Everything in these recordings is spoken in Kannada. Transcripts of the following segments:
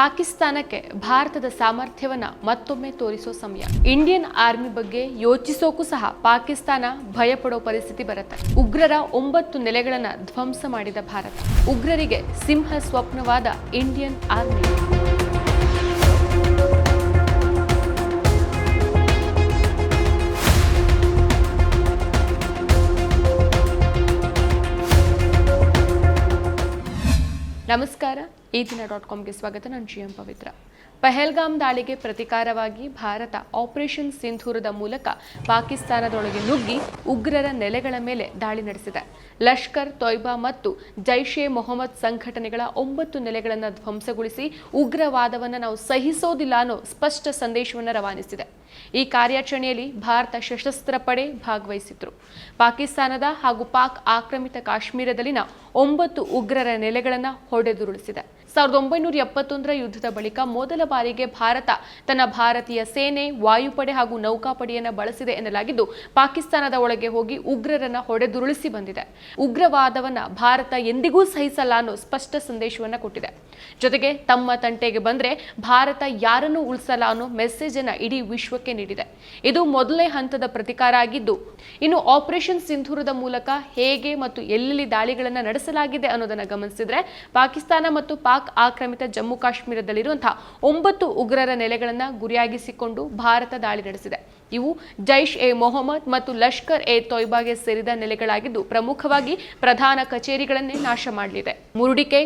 ಪಾಕಿಸ್ತಾನಕ್ಕೆ ಭಾರತದ ಸಾಮರ್ಥ್ಯವನ್ನ ಮತ್ತೊಮ್ಮೆ ತೋರಿಸೋ ಸಮಯ. ಇಂಡಿಯನ್ ಆರ್ಮಿ ಬಗ್ಗೆ ಯೋಚಿಸೋಕು ಸಹ ಪಾಕಿಸ್ತಾನ ಭಯಪಡೋ ಪರಿಸ್ಥಿತಿ ಬರುತ್ತೆ. ಉಗ್ರರ ಒಂಬತ್ತು ನೆಲೆಗಳನ್ನ ಧ್ವಂಸ ಮಾಡಿದ ಭಾರತ. ಉಗ್ರರಿಗೆ ಸಿಂಹ ಸ್ವಪ್ನವಾದ ಇಂಡಿಯನ್ ಆರ್ಮಿ. ನಮಸ್ಕಾರ, ಈ ದಿನ ಡಾಟ್ ಕಾಮ್ಗೆ ಸ್ವಾಗತ, ನಾನು ಜಿ ಎಂ ಪವಿತ್ರ. ಪಹಲ್ಗಾಮ್ ದಾಳಿಗೆ ಪ್ರತಿಕಾರವಾಗಿ ಭಾರತ ಆಪರೇಷನ್ ಸಿಂಧೂರದ ಮೂಲಕ ಪಾಕಿಸ್ತಾನದೊಳಗೆ ನುಗ್ಗಿ ಉಗ್ರರ ನೆಲೆಗಳ ಮೇಲೆ ದಾಳಿ ನಡೆಸಿದೆ. ಲಷ್ಕರ್, ತೊಯ್ಬಾ ಮತ್ತು ಜೈಷ್ ಎ ಮೊಹಮ್ಮದ್ ಸಂಘಟನೆಗಳ ಒಂಬತ್ತು ನೆಲೆಗಳನ್ನು ಧ್ವಂಸಗೊಳಿಸಿ ಉಗ್ರವಾದವನ್ನು ನಾವು ಸಹಿಸೋದಿಲ್ಲ ಅನ್ನೋ ಸ್ಪಷ್ಟ ಸಂದೇಶವನ್ನು ರವಾನಿಸಿದೆ ಈ ಕಾರ್ಯಾಚರಣೆಯಲ್ಲಿ ಭಾರತ ಸಶಸ್ತ್ರ ಪಡೆ ಭಾಗವಹಿಸಿದ್ರು. ಪಾಕಿಸ್ತಾನದ ಹಾಗೂ ಪಾಕ್ ಆಕ್ರಮಿತ ಕಾಶ್ಮೀರದಲ್ಲಿನ ಒಂಬತ್ತು ಉಗ್ರರ ನೆಲೆಗಳನ್ನು ಹೊಡೆದುರುಳಿಸಿದೆ. ಸಾವಿರದ ಒಂಬೈನೂರ ಎಪ್ಪತ್ತೊಂದರ ಯುದ್ಧದ ಬಳಿಕ ಮೊದಲ ಬಾರಿಗೆ ಭಾರತ ತನ್ನ ಭಾರತೀಯ ಸೇನೆ, ವಾಯುಪಡೆ ಹಾಗೂ ನೌಕಾಪಡೆಯನ್ನು ಬಳಸಿದೆ ಎನ್ನಲಾಗಿದ್ದು, ಪಾಕಿಸ್ತಾನದ ಒಳಗೆ ಹೋಗಿ ಉಗ್ರರನ್ನ ಹೊಡೆದುರುಳಿಸಿ ಬಂದಿದೆ. ಉಗ್ರವಾದವನ್ನ ಭಾರತ ಎಂದಿಗೂ ಸಹಿಸಲ್ಲ ಅನ್ನೋ ಸ್ಪಷ್ಟ ಸಂದೇಶವನ್ನ ಕೊಟ್ಟಿದೆ. ಜೊತೆಗೆ ತಮ್ಮ ತಂಟೆಗೆ ಬಂದ್ರೆ ಭಾರತ ಯಾರನ್ನೂ ಉಳಿಸಲ್ಲ ಅನ್ನೋ ಮೆಸೇಜ್ ಅನ್ನ ಇಡೀ ವಿಶ್ವಕ್ಕೆ ನೀಡಿದೆ. ಇದು ಮೊದಲನೇ ಹಂತದ ಪ್ರತಿಕಾರ ಆಗಿದ್ದು, ಇನ್ನು ಆಪರೇಷನ್ ಸಿಂಧೂರದ ಮೂಲಕ ಹೇಗೆ ಮತ್ತು ಎಲ್ಲೆಲ್ಲಿ ದಾಳಿಗಳನ್ನು ನಡೆಸಲಾಗಿದೆ ಅನ್ನೋದನ್ನ ಗಮನಿಸಿದ್ರೆ, ಪಾಕಿಸ್ತಾನ ಮತ್ತು ಪಾಕ್ ಆಕ್ರಮಿತ ಜಮ್ಮು ಕಾಶ್ಮೀರದಲ್ಲಿರುವಂತಹ ಒಂಬತ್ತು ಉಗ್ರರ ನೆಲೆಗಳನ್ನು ಗುರಿಯಾಗಿಸಿಕೊಂಡು ಭಾರತ ದಾಳಿ ನಡೆಸಿದೆ. ಇವು ಜೈಷ್ ಎ ಮೊಹಮ್ಮದ್ ಮತ್ತು ಲಷ್ಕರ್ ಎ ತೊಯ್ಬಾಗೆ ಸೇರಿದ ನೆಲೆಗಳಾಗಿದ್ದು, ಪ್ರಮುಖವಾಗಿ ಪ್ರಧಾನ ಕಚೇರಿಗಳನ್ನೇ ನಾಶ ಮಾಡಲಿದೆ. ಮುರುಡಿಕೆ,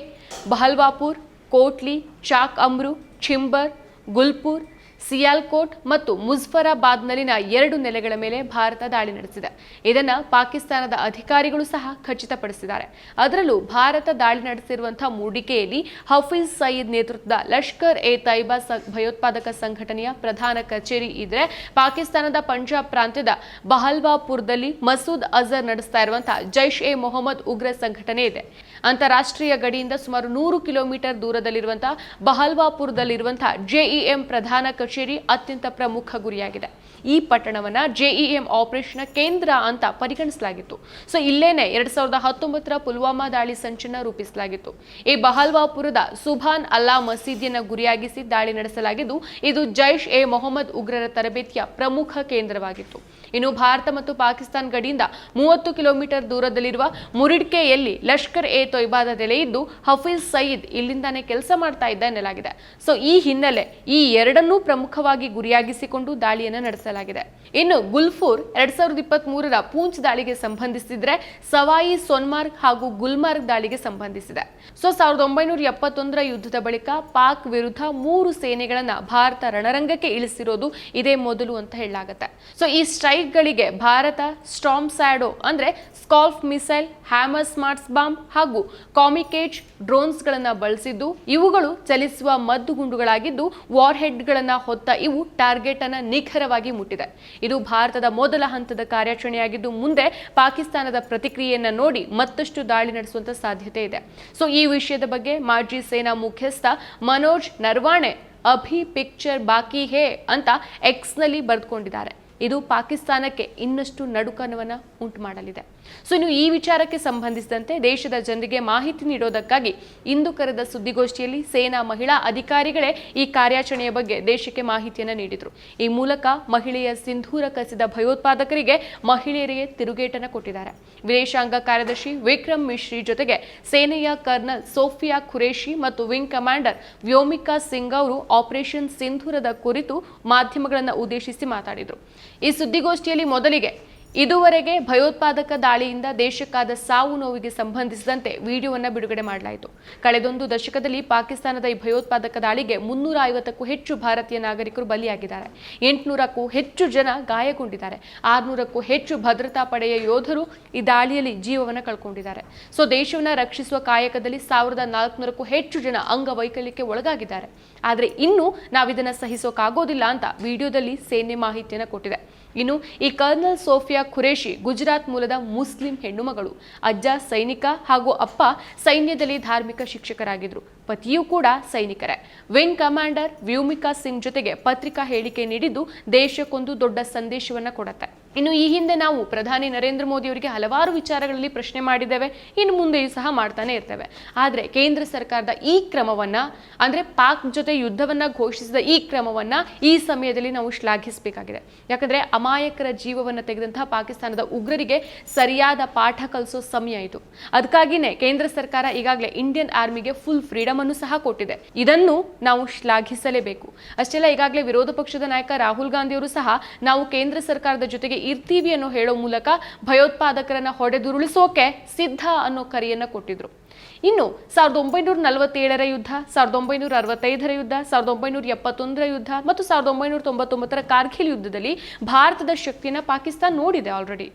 ಬಹಲ್ವಾಪುರ್, ಕೋಟ್ಲಿ, ಚಾಕ್ ಅಮ್ರು, ಚಿಂಬರ್, ಗುಲ್ಪುರ್ ಸಿಯಾಲ್ಕೋಟ್ ಮತ್ತು ಮುಜ್ಫರಾಬಾದ್ನಲ್ಲಿನ ಎರಡು ನೆಲೆಗಳ ಮೇಲೆ ಭಾರತ ದಾಳಿ ನಡೆಸಿದೆ. ಇದನ್ನ ಪಾಕಿಸ್ತಾನದ ಅಧಿಕಾರಿಗಳು ಸಹ ಖಚಿತಪಡಿಸಿದ್ದಾರೆ. ಅದರಲ್ಲೂ ಭಾರತ ದಾಳಿ ನಡೆಸಿರುವಂತಹ ಮೂಡಿಕೆಯಲ್ಲಿ ಹಫೀಜ್ ಸಯೀದ್ ನೇತೃತ್ವದ ಲಷ್ಕರ್ ಎ ತೈಬಾ ಭಯೋತ್ಪಾದಕ ಸಂಘಟನೆಯ ಪ್ರಧಾನ ಕಚೇರಿ ಇದ್ರೆ ಪಾಕಿಸ್ತಾನದ ಪಂಜಾಬ್ ಪ್ರಾಂತ್ಯದ ಬಹಲ್ವಾಪುರದಲ್ಲಿ ಮಸೂದ್ ಅಜರ್ ನಡೆಸ್ತಾ ಇರುವಂತಹ ಜೈಷ್ ಎ ಮೊಹಮ್ಮದ್ ಉಗ್ರ ಸಂಘಟನೆ ಇದೆ. ಅಂತಾರಾಷ್ಟ್ರೀಯ ಗಡಿಯಿಂದ ಸುಮಾರು ನೂರು ಕಿಲೋಮೀಟರ್ ದೂರದಲ್ಲಿರುವಂತಹ ಬಹಲ್ವಾಪುರದಲ್ಲಿರುವಂತಹ ಜೆಇಎಂ ಪ್ರಧಾನ ಅತ್ಯಂತ ಪ್ರಮುಖ ಗುರಿಯಾಗಿದೆ. ಈ ಪಟ್ಟಣವನ್ನ ಜೆಇಎಂ ಆಪರೇಷನ್ ಕೇಂದ್ರ ಅಂತ ಪರಿಗಣಿಸಲಾಗಿತ್ತು. ಸೊ, ಇಲ್ಲೇನೆ ಎರಡ್ ಸಾವಿರದ ಹತ್ತೊಂಬತ್ತರ ಪುಲ್ವಾಮಾ ದಾಳಿ ಸಂಚನ್ನ ರೂಪಿಸಲಾಗಿತ್ತು. ಈ ಬಹಲ್ವಾಪುರದ ಸುಭಾನ್ ಅಲ್ಲಾ ಮಸೀದಿಯನ್ನು ಗುರಿಯಾಗಿಸಿ ದಾಳಿ ನಡೆಸಲಾಗಿದ್ದು, ಇದು ಜೈಷ್ ಎ ಮೊಹಮ್ಮದ್ ಉಗ್ರರ ತರಬೇತಿಯ ಪ್ರಮುಖ ಕೇಂದ್ರವಾಗಿತ್ತು. ಇನ್ನು ಭಾರತ ಮತ್ತು ಪಾಕಿಸ್ತಾನ ಗಡಿಯಿಂದ ಮೂವತ್ತು ಕಿಲೋಮೀಟರ್ ದೂರದಲ್ಲಿರುವ ಮುರಿಡ್ಕೆಯಲ್ಲಿ ಲಷ್ಕರ್ ಎ ತೊಯ್ಬಾದ ನೆಲೆ ಇದ್ದು, ಹಫೀಜ್ ಸಯೀದ್ ಇಲ್ಲಿಂದಾನೇ ಕೆಲಸ ಮಾಡ್ತಾ ಇದ್ದ ಎನ್ನಲಾಗಿದೆ. ಸೊ, ಈ ಹಿನ್ನೆಲೆ ಈ ಎರಡನ್ನೂ ಪ್ರಮುಖವಾಗಿ ಗುರಿಯಾಗಿಸಿಕೊಂಡು ದಾಳಿಯನ್ನು ನಡೆಸಲಾಗಿದೆ. ಇನ್ನು ಗುಲ್ಫೂರ್ ಎರಡ್ ಸಾವಿರದ ಇಪ್ಪತ್ತ್ ಪೂಂಚ್ ದಾಳಿಗೆ ಸಂಬಂಧಿಸಿದ್ರೆ ಸವಾಯಿ, ಸೊನ್ಮಾರ್ಗ್ ಹಾಗೂ ಗುಲ್ಮಾರ್ಗ್ ದಾಳಿಗೆ ಸಂಬಂಧಿಸಿದೆ. ಸೊ, ಸಾವಿರದ ಒಂಬೈನೂರ ಎಪ್ಪತ್ತೊಂದರ ಯುದ್ಧದ ಬಳಿಕ ಪಾಕ್ ವಿರುದ್ಧ ಮೂರು ಸೇನೆಗಳನ್ನ ಭಾರತ ರಣರಂಗಕ್ಕೆ ಇಳಿಸಿರೋದು ಇದೇ ಮೊದಲು ಅಂತ ಹೇಳಲಾಗುತ್ತೆ. ಸೊ, ಈ ಸ್ಟ್ರೈಕ್ಗಳಿಗೆ ಭಾರತ ಸ್ಟಾಮ್ ಸ್ಯಾಡೋ ಅಂದ್ರೆ scalp missile, hammer smarts bomb ಹಾಗೂ ಕಾಮಿಕೇಜ್ ಡ್ರೋನ್ಸ್ಗಳನ್ನು ಬಳಸಿದ್ದು, ಇವುಗಳು ಚಲಿಸುವ ಮದ್ದುಗುಂಡುಗಳಾಗಿದ್ದು ವಾರ್ ಹೆಡ್ಗಳನ್ನ ಹೊತ್ತ ಇವು ಟಾರ್ಗೆಟ್ ಅನ್ನು ನಿಖರವಾಗಿ ಮುಟ್ಟಿದೆ. ಇದು ಭಾರತದ ಮೊದಲ ಹಂತದ ಕಾರ್ಯಾಚರಣೆಯಾಗಿದ್ದು ಮುಂದೆ ಪಾಕಿಸ್ತಾನದ ಪ್ರತಿಕ್ರಿಯೆಯನ್ನ ನೋಡಿ ಮತ್ತಷ್ಟು ದಾಳಿ ನಡೆಸುವಂತ ಸಾಧ್ಯತೆ ಇದೆ. ಸೊ ಈ ವಿಷಯದ ಬಗ್ಗೆ ಮಾಜಿ ಸೇನಾ ಮುಖ್ಯಸ್ಥ ಮನೋಜ್ ನರ್ವಾಣೆ ಅಭಿ ಪಿಕ್ಚರ್ ಬಾಕಿ ಹೇ ಅಂತ ಎಕ್ಸ್ನಲ್ಲಿ ಬರೆದುಕೊಂಡಿದ್ದಾರೆ. ಇದು ಪಾಕಿಸ್ತಾನಕ್ಕೆ ಇನ್ನಷ್ಟು ನಡುಕನವನ್ನು ಉಂಟು ಮಾಡಲಿದೆ ಸೊ ಇನ್ನು ಈ ವಿಚಾರಕ್ಕೆ ಸಂಬಂಧಿಸಿದಂತೆ ದೇಶದ ಜನರಿಗೆ ಮಾಹಿತಿ ನೀಡೋದಕ್ಕಾಗಿ ಇಂದು ಕರೆದ ಸುದ್ದಿಗೋಷ್ಠಿಯಲ್ಲಿ ಸೇನಾ ಮಹಿಳಾ ಅಧಿಕಾರಿಗಳೇ ಈ ಕಾರ್ಯಾಚರಣೆಯ ಬಗ್ಗೆ ದೇಶಕ್ಕೆ ಮಾಹಿತಿಯನ್ನು ನೀಡಿದರು. ಈ ಮೂಲಕ ಮಹಿಳೆಯ ಸಿಂಧೂರ ಕಸಿದ ಭಯೋತ್ಪಾದಕರಿಗೆ ಮಹಿಳೆಯರಿಗೆ ತಿರುಗೇಟನ್ನು ಕೊಟ್ಟಿದ್ದಾರೆ. ವಿದೇಶಾಂಗ ಕಾರ್ಯದರ್ಶಿ ವಿಕ್ರಮ್ ಮಿಶ್ರಿ ಜೊತೆಗೆ ಸೇನೆಯ ಕರ್ನಲ್ ಸೋಫಿಯಾ ಖುರೇಶಿ ಮತ್ತು ವಿಂಗ್ ಕಮಾಂಡರ್ ವ್ಯೋಮಿಕಾ ಸಿಂಗ್ ಅವರು ಆಪರೇಷನ್ ಸಿಂಧೂರದ ಕುರಿತು ಮಾಧ್ಯಮಗಳನ್ನು ಉದ್ದೇಶಿಸಿ ಮಾತಾಡಿದರು. ಈ ಸುದ್ದಿಗೋಷ್ಠಿಯಲ್ಲಿ ಮೊದಲಿಗೆ ಇದುವರೆಗೆ ಭಯೋತ್ಪಾದಕ ದಾಳಿಯಿಂದ ದೇಶಕ್ಕಾದ ಸಾವು ನೋವಿಗೆ ಸಂಬಂಧಿಸಿದಂತೆ ವಿಡಿಯೋವನ್ನು ಬಿಡುಗಡೆ ಮಾಡಲಾಯಿತು. ಕಳೆದೊಂದು ದಶಕದಲ್ಲಿ ಪಾಕಿಸ್ತಾನದ ಈ ಭಯೋತ್ಪಾದಕ ದಾಳಿಗೆ ಮುನ್ನೂರ ಐವತ್ತಕ್ಕೂ ಹೆಚ್ಚು ಭಾರತೀಯ ನಾಗರಿಕರು ಬಲಿಯಾಗಿದ್ದಾರೆ. ಎಂಟುನೂರಕ್ಕೂ ಹೆಚ್ಚು ಜನ ಗಾಯಗೊಂಡಿದ್ದಾರೆ. ಆರುನೂರಕ್ಕೂ ಹೆಚ್ಚು ಭದ್ರತಾ ಪಡೆಯ ಯೋಧರು ಈ ದಾಳಿಯಲ್ಲಿ ಜೀವವನ್ನು ಕಳ್ಕೊಂಡಿದ್ದಾರೆ. ಸೊ, ದೇಶವನ್ನು ರಕ್ಷಿಸುವ ಕಾಯಕದಲ್ಲಿ ಸಾವಿರದ ನಾಲ್ಕುನೂರಕ್ಕೂ ಹೆಚ್ಚು ಜನ ಅಂಗವೈಕಲ್ಯಕ್ಕೆ ಒಳಗಾಗಿದ್ದಾರೆ. ಆದರೆ ಇನ್ನೂ ನಾವಿದನ್ನು ಸಹಿಸೋಕ್ಕಾಗೋದಿಲ್ಲ ಅಂತ ವಿಡಿಯೋದಲ್ಲಿ ಸೇನೆ ಮಾಹಿತಿಯನ್ನು ಕೊಟ್ಟಿದೆ. ಇನ್ನು ಈ ಕರ್ನಲ್ ಸೋಫಿಯಾ ಖುರೇಶಿ ಗುಜರಾತ್ ಮೂಲದ ಮುಸ್ಲಿಂ ಹೆಣ್ಣುಮಗಳು, ಅಜ್ಜ ಸೈನಿಕ ಹಾಗೂ ಅಪ್ಪ ಸೈನ್ಯದಲ್ಲಿ ಧಾರ್ಮಿಕ ಶಿಕ್ಷಕರಾಗಿದ್ರು ಪತಿಯೂ ಕೂಡ ಸೈನಿಕರೇ. ವಿಂಗ್ ಕಮಾಂಡರ್ ವ್ಯೂಮಿಕಾ ಸಿಂಗ್ ಜೊತೆಗೆ ಪತ್ರಿಕಾ ಹೇಳಿಕೆ ನೀಡಿದ್ದು ದೇಶಕ್ಕೊಂದು ದೊಡ್ಡ ಸಂದೇಶವನ್ನ ಕೊಡುತ್ತೆ. ಇನ್ನು ಈ ಹಿಂದೆ ನಾವು ಪ್ರಧಾನಿ ನರೇಂದ್ರ ಮೋದಿ ಅವರಿಗೆ ಹಲವಾರು ವಿಚಾರಗಳಲ್ಲಿ ಪ್ರಶ್ನೆ ಮಾಡಿದ್ದೇವೆ, ಇನ್ನು ಮುಂದೆಯೂ ಸಹ ಮಾಡ್ತಾನೆ ಇರ್ತೇವೆ. ಆದರೆ ಕೇಂದ್ರ ಸರ್ಕಾರದ ಈ ಕ್ರಮವನ್ನ, ಅಂದ್ರೆ ಪಾಕ್ ಜೊತೆ ಯುದ್ಧವನ್ನ ಘೋಷಿಸಿದ ಈ ಕ್ರಮವನ್ನ ಈ ಸಮಯದಲ್ಲಿ ನಾವು ಶ್ಲಾಘಿಸಬೇಕಾಗಿದೆ. ಯಾಕಂದ್ರೆ ಅಮಾಯಕರ ಜೀವವನ್ನ ತೆಗೆದಂತಹ ಪಾಕಿಸ್ತಾನದ ಉಗ್ರರಿಗೆ ಸರಿಯಾದ ಪಾಠ ಕಲಿಸೋ ಸಮಯ ಇದು. ಅದಕ್ಕಾಗಿನೇ ಕೇಂದ್ರ ಸರ್ಕಾರ ಈಗಾಗಲೇ ಇಂಡಿಯನ್ ಆರ್ಮಿಗೆ ಫುಲ್ ಫ್ರೀಡಮ್ ಅನ್ನು ಸಹ ಕೊಟ್ಟಿದೆ. ಇದನ್ನು ನಾವು ಶ್ಲಾಘಿಸಲೇಬೇಕು. ಅಷ್ಟೆಲ್ಲ ಈಗಾಗಲೇ ವಿರೋಧ ಪಕ್ಷದ ನಾಯಕ ರಾಹುಲ್ ಗಾಂಧಿಯವರು ಸಹ ನಾವು ಕೇಂದ್ರ ಸರ್ಕಾರದ ಜೊತೆಗೆ ಇರ್ತೀವಿ ಅನ್ನೋ ಹೇಳೋ ಮೂಲಕ ಭಯೋತ್ಪಾದಕರನ್ನ ಹೊಡೆದುರುಳಿಸೋಕೆ ಸಿದ್ಧ ಅನ್ನೋ ಕರೆಯನ್ನ ಕೊಟ್ಟಿದ್ರು. ಇನ್ನು ಸಾವಿರದ ಒಂಬೈನೂರ ನಲವತ್ತೇಳರ ಯುದ್ಧ ಸಾವಿರದ ಒಂಬೈನೂರ ಅರವತ್ತೈದರ ಯುದ್ಧ ಸಾವಿರದ ಒಂಬೈನೂರ ಎಪ್ಪತ್ತೊಂದರ ಯುದ್ಧ ಮತ್ತು ಸಾವಿರದ ಒಂಬೈನೂರ ತೊಂಬತ್ತೊಂಬತ್ತರ ಕಾರ್ಗಿಲ್ ಯುದ್ಧದಲ್ಲಿ ಭಾರತದ ಶಕ್ತಿಯನ್ನು ಪಾಕಿಸ್ತಾನ ನೋಡಿದೆ ಆಲ್ರೆಡಿ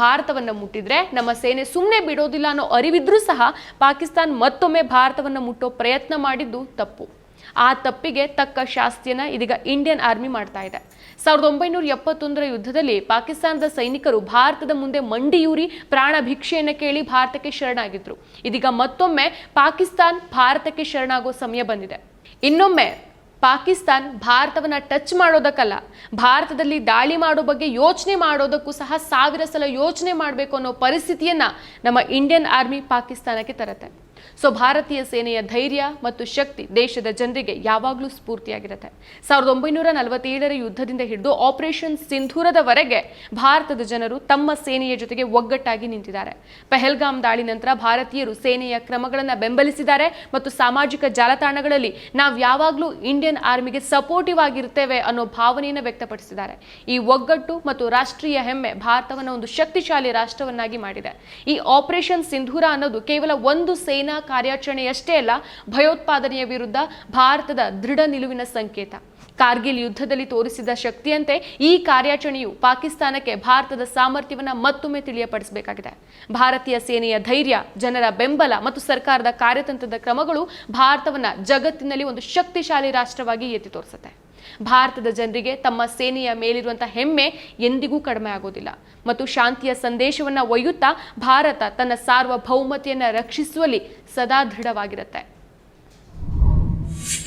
ಭಾರತವನ್ನು ಮುಟ್ಟಿದ್ರೆ ನಮ್ಮ ಸೇನೆ ಸುಮ್ಮನೆ ಬಿಡೋದಿಲ್ಲ ಅನ್ನೋ ಅರಿವಿದ್ರೂ ಸಹ ಪಾಕಿಸ್ತಾನ ಮತ್ತೊಮ್ಮೆ ಭಾರತವನ್ನು ಮುಟ್ಟೋ ಪ್ರಯತ್ನ ಮಾಡಿದ್ದು ತಪ್ಪು. ಆ ತಪ್ಪಿಗೆ ತಕ್ಕ ಶಾಸ್ತಿಯನ್ನ ಇದೀಗ ಇಂಡಿಯನ್ ಆರ್ಮಿ ಮಾಡ್ತಾ ಇದೆ. ಸಾವಿರದ ಒಂಬೈನೂರ ಎಪ್ಪತ್ತೊಂದರ ಯುದ್ಧದಲ್ಲಿ ಪಾಕಿಸ್ತಾನದ ಸೈನಿಕರು ಭಾರತದ ಮುಂದೆ ಮಂಡಿಯೂರಿ ಪ್ರಾಣ ಭಿಕ್ಷೆಯನ್ನು ಕೇಳಿ ಭಾರತಕ್ಕೆ ಶರಣಾಗಿದ್ರು. ಇದೀಗ ಮತ್ತೊಮ್ಮೆ ಪಾಕಿಸ್ತಾನ್ ಭಾರತಕ್ಕೆ ಶರಣಾಗೋ ಸಮಯ ಬಂದಿದೆ. ಇನ್ನೊಮ್ಮೆ ಪಾಕಿಸ್ತಾನ್ ಭಾರತವನ್ನ ಟಚ್ ಮಾಡೋದಕ್ಕಲ್ಲ, ಭಾರತದಲ್ಲಿ ದಾಳಿ ಮಾಡೋ ಬಗ್ಗೆ ಯೋಚನೆ ಮಾಡೋದಕ್ಕೂ ಸಹ ಸಾವಿರ ಸಲ ಯೋಚನೆ ಮಾಡಬೇಕು ಅನ್ನೋ ಪರಿಸ್ಥಿತಿಯನ್ನ ನಮ್ಮ ಇಂಡಿಯನ್ ಆರ್ಮಿ ಪಾಕಿಸ್ತಾನಕ್ಕೆ ತರತ್ತೆ. ಸೊ ಭಾರತೀಯ ಸೇನೆಯ ಧೈರ್ಯ ಮತ್ತು ಶಕ್ತಿ ದೇಶದ ಜನರಿಗೆ ಯಾವಾಗಲೂ ಸ್ಫೂರ್ತಿಯಾಗಿರುತ್ತೆ. ಸಾವಿರದ ಒಂಬೈನೂರ ನಲವತ್ತೇಳರ ಯುದ್ಧದಿಂದ ಹಿಡಿದು ಆಪರೇಷನ್ ಸಿಂಧೂರದವರೆಗೆ ಭಾರತದ ಜನರು ತಮ್ಮ ಸೇನೆಯ ಜೊತೆಗೆ ಒಗ್ಗಟ್ಟಾಗಿ ನಿಂತಿದ್ದಾರೆ. ಪೆಹಲ್ಗಾಮ್ ದಾಳಿ ನಂತರ ಭಾರತೀಯರು ಸೇನೆಯ ಕ್ರಮಗಳನ್ನು ಬೆಂಬಲಿಸಿದ್ದಾರೆ ಮತ್ತು ಸಾಮಾಜಿಕ ಜಾಲತಾಣಗಳಲ್ಲಿ ನಾವು ಯಾವಾಗಲೂ ಇಂಡಿಯನ್ ಆರ್ಮಿಗೆ ಸಪೋರ್ಟಿವ್ ಆಗಿರ್ತೇವೆ ಅನ್ನೋ ಭಾವನೆಯನ್ನು ವ್ಯಕ್ತಪಡಿಸಿದ್ದಾರೆ. ಈ ಒಗ್ಗಟ್ಟು ಮತ್ತು ರಾಷ್ಟ್ರೀಯ ಹೆಮ್ಮೆ ಭಾರತವನ್ನು ಒಂದು ಶಕ್ತಿಶಾಲಿ ರಾಷ್ಟ್ರವನ್ನಾಗಿ ಮಾಡಿದೆ. ಈ ಆಪರೇಷನ್ ಸಿಂಧೂರ ಅನ್ನೋದು ಕೇವಲ ಒಂದು ಕಾರ್ಯಾಚರಣೆಯಷ್ಟೇ ಅಲ್ಲ ಭಯೋತ್ಪಾದನೆಯ ವಿರುದ್ಧ ಭಾರತದ ದೃಢ ನಿಲುವಿನ ಸಂಕೇತ. ಕಾರ್ಗಿಲ್ ಯುದ್ಧದಲ್ಲಿ ತೋರಿಸಿದ ಶಕ್ತಿಯಂತೆ ಈ ಕಾರ್ಯಾಚರಣೆಯು ಪಾಕಿಸ್ತಾನಕ್ಕೆ ಭಾರತದ ಸಾಮರ್ಥ್ಯವನ್ನು ಮತ್ತೊಮ್ಮೆ ತಿಳಿಯಪಡಿಸಬೇಕಾಗಿದೆ. ಭಾರತೀಯ ಸೇನೆಯ ಧೈರ್ಯ, ಜನರ ಬೆಂಬಲ ಮತ್ತು ಸರ್ಕಾರದ ಕಾರ್ಯತಂತ್ರದ ಕ್ರಮಗಳು ಭಾರತವನ್ನು ಜಗತ್ತಿನಲ್ಲಿ ಒಂದು ಶಕ್ತಿಶಾಲಿ ರಾಷ್ಟ್ರವಾಗಿ ಎತ್ತಿ ತೋರಿಸುತ್ತೆ. ಭಾರತದ ಜನರಿಗೆ ತಮ್ಮ ಸೇನೆಯ ಮೇಲಿರುವಂತಹ ಹೆಮ್ಮೆ ಎಂದಿಗೂ ಕಡಿಮೆ ಆಗೋದಿಲ್ಲ ಮತ್ತು ಶಾಂತಿಯ ಸಂದೇಶವನ್ನು ಒಯ್ಯುತ್ತಾ ಭಾರತ ತನ್ನ ಸಾರ್ವಭೌಮತೆಯನ್ನು ರಕ್ಷಿಸುವಲ್ಲಿ ಸದಾ ದೃಢವಾಗಿರುತ್ತೆ.